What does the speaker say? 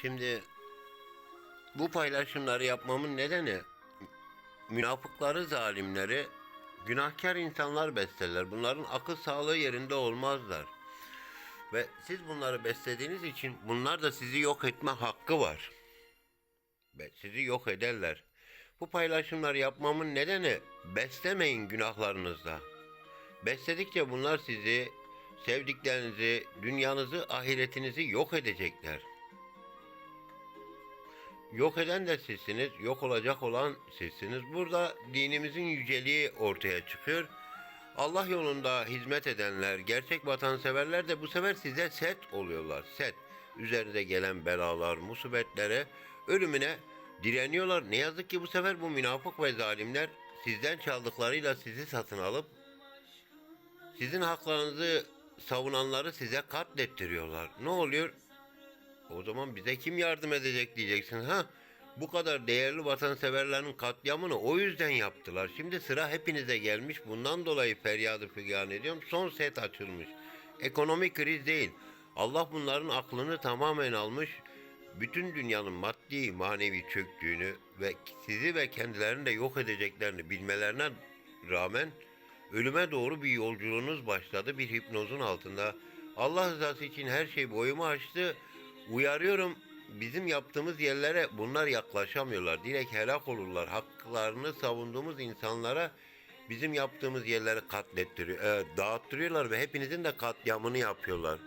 Şimdi bu paylaşımları yapmamın nedeni münafıkları, zalimleri günahkar insanlar beslerler. Bunların akıl sağlığı yerinde olmazlar. Ve siz bunları beslediğiniz için bunlar da sizi yok etme hakkı var. Ve sizi yok ederler. Bu paylaşımları yapmamın nedeni beslemeyin günahlarınızda. Besledikçe bunlar sizi, sevdiklerinizi, dünyanızı, ahiretinizi yok edecekler. Yok eden de sizsiniz, yok olacak olan sizsiniz. Burada dinimizin yüceliği ortaya çıkıyor. Allah yolunda hizmet edenler, gerçek vatanseverler de bu sefer size set oluyorlar. Set. Üzerinize gelen belalar, musibetlere, ölümüne direniyorlar. Ne yazık ki bu sefer bu münafık ve zalimler sizden çaldıklarıyla sizi satın alıp sizin haklarınızı savunanları size katlettiriyorlar. Ne oluyor? O zaman bize kim yardım edecek diyeceksin ha? Bu kadar değerli vatanseverlerin katliamını o yüzden yaptılar. Şimdi sıra hepinize gelmiş. Bundan dolayı feryadı figan ediyorum. Son set açılmış. Ekonomik kriz değil. Allah bunların aklını tamamen almış. Bütün dünyanın maddi manevi çöktüğünü ve sizi ve kendilerini de yok edeceklerini bilmelerine rağmen ölüme doğru bir yolculuğunuz başladı bir hipnozun altında. Allah rızası için her şey boyumu aştı. Uyarıyorum bizim yaptığımız yerlere bunlar yaklaşamıyorlar. Direkt helak olurlar. Haklarını savunduğumuz insanlara bizim yaptığımız yerleri katlettiriyor, e, dağıttırıyorlar ve hepinizin de katliamını yapıyorlar.